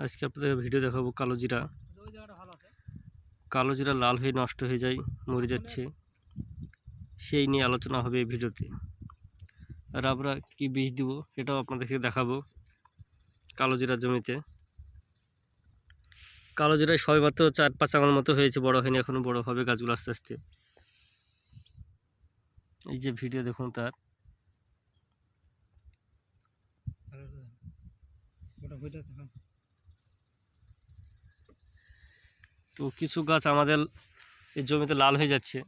আজকে আপনাদের ভিডিও দেখাবো কালো জিরা। কালো জিরা লাল হয়ে নষ্ট হয়ে যায়, মরে যাচ্ছে। সেই নিয়ে আলোচনা হবে এই ভিডিওতে আর আমরা কী বীজ দিব সেটাও আপনাদেরকে দেখাবো কালো জিরা জমিতে। কালো জিরায় সবেমাত্র চার পাঁচ আঙুল মতো হয়েছে, বড় হয়নি এখনও বড় হবে গাছগুলো আস্তে আস্তে। এই যে ভিডিও দেখুন তার। তো কিছু গাছ আমাদের এই জমিতে লাল হয়ে যাচ্ছে।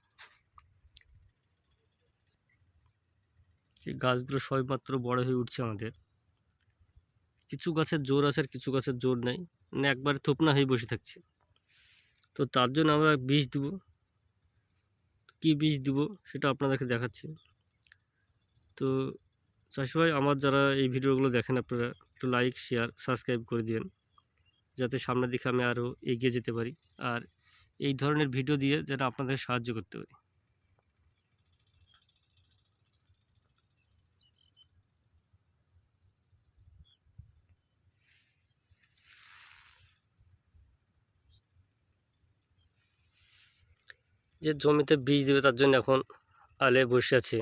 এই গাছগুলো সবেমাত্র বড় হয়ে উঠছে আমাদের। কিছু গাছের জোর আছে আর কিছু গাছের জোর নেই। মানে একবারে থোপনা হয়ে বসে থাকছে। তো তার জন্য আমরা বীজ দেবো। কী বীজ দেবো সেটা আপনাদেরকে দেখাচ্ছি। তো চাষি ভাই, আমার যারা এই ভিডিওগুলো দেখেন, আপনারা একটু লাইক শেয়ার সাবস্ক্রাইব করে দিবেন যাতে সামনের দিকে আমি আরও এগিয়ে যেতে পারি। আর এই ধরনের ভিডিও দিয়ে যেন আপনাদের সাহায্য করতে পারি। যে জমিতে বীজ দেবে তার জন্য এখন আলে বসে আছে।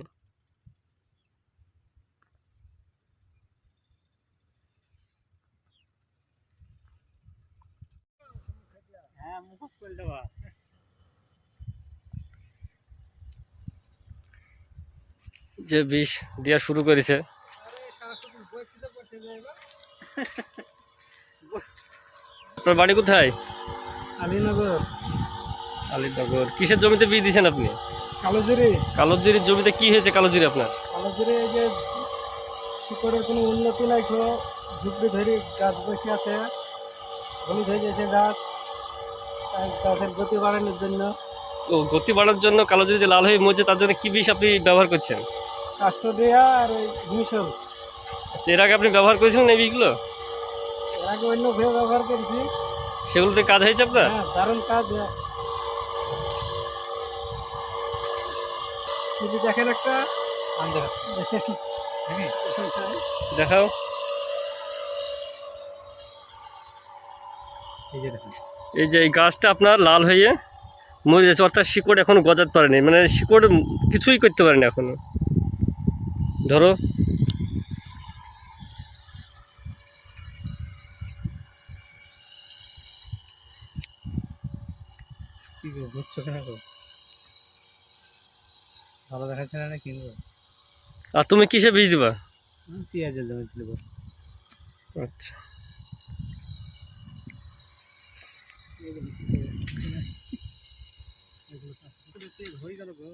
যে বিষ দেওয়া শুরু করেছে। আপনার বাড়ি কোথায়? আলীনগর। আলিনগর। কিসের জমিতে বীজ দিয়েছেন আপনি? কালোজিরি। কালোজিরির জমিতে কি হয়েছে কালোজিরি আপনার? কালোজিরি এই যে শিকড়ের কোনো উন্নতি নাই তো ঝুপড়ি ধরি গাছ বসে আছে হলুদ হয়ে গেছে গাছ। গাছের গতি বাড়ানোর জন্য। ও গতি বাড়ানোর জন্য কালোজিরি যে লাল হয়ে মরছে তার জন্য কি বিষ আপনি ব্যবহার করছেন? কাস্টোডিয়া আর ওই আচ্ছা, এর আগে আপনি ব্যবহার করেছিলেন এই বিষগুলো? এর আগে অন্য ভেবে ব্যবহার করেছি। সেগুলোতে কাজ হয়েছে আপনার? হ্যাঁ দারুণ কাজ যদি দেখেন একটা। দেখাও। এই যে দেখেন। এই যে এই গাছটা আপনার লাল হয়ে মরে যাচ্ছে অর্থাৎ শিকড় এখনও গজাতে পারেনি। মানে শিকড় কিছুই করতে পারেনি এখনও। ধরো। কি গো বুঝছ কেন গো? ভালো দেখাচ্ছে না কিনবো আর তুমি কিসে বীজ দিবা? পেঁয়াজের জমি আচ্ছা। হয়ে গেল। গো